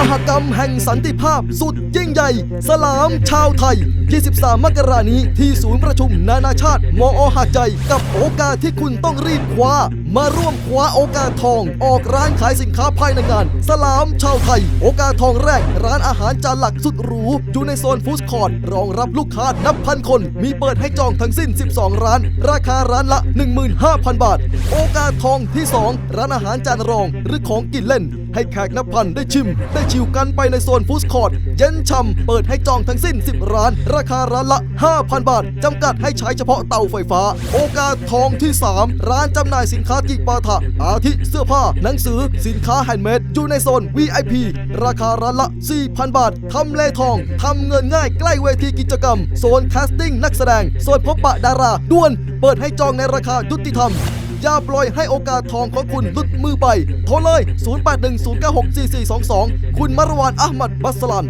มหกรรมแห่งสันติภาพสุดยิ่งใหญ่ สลามชาวไทย 23 มกรานี้ที่ศูนย์ประชุมนานาชาติ มอหาดใจ กับโอกาสที่คุณต้องรีบคว้ามาร่วมคว้าโอกาสทอง ออกร้านขายสินค้าภายในงาน สลามชาวไทย โอกาสทองแรก ร้านอาหารจานหลักสุดหรู อยู่ในโซนฟู้ดคอร์ทรองรับลูกค้านับพันคน มีเปิดให้จองทั้งสิ้น 12 ร้าน ราคาร้านละ 15,000 บาท โอกาสทองที่ 2 ร้านอาหารจานรองหรือของกินเล่น ให้แขกนับพันได้ชิม ได้ชิวกันไปในโซนฟู้ดคอร์ทเย็นช่ำเปิดให้จองทั้งสิ้น 10 ร้าน ราคาร้านละ 5,000 บาทจำกัดให้ใช้เฉพาะเตาไฟฟ้า โอกาสทองที่ 3 ร้านจำหน่ายสินค้ากิปาถะอาทิเสื้อผ้า หนังสือ สินค้าแฮนด์เมดอยู่ในโซน VIP ราคาร้านละ 4,000 บาท ทำเลทอง ทำเงินง่ายใกล้เวทีกิจกรรม โซนแคสติ้งนักแสดง โซนพบปะดาราด่วน เปิดให้จองในราคายุติธรรมอย่าปล่อยให้โอกาสทองของคุณหลุดมือไป โทรเลย 0810964422 คุณมารวานอัลมัดบัสสลัน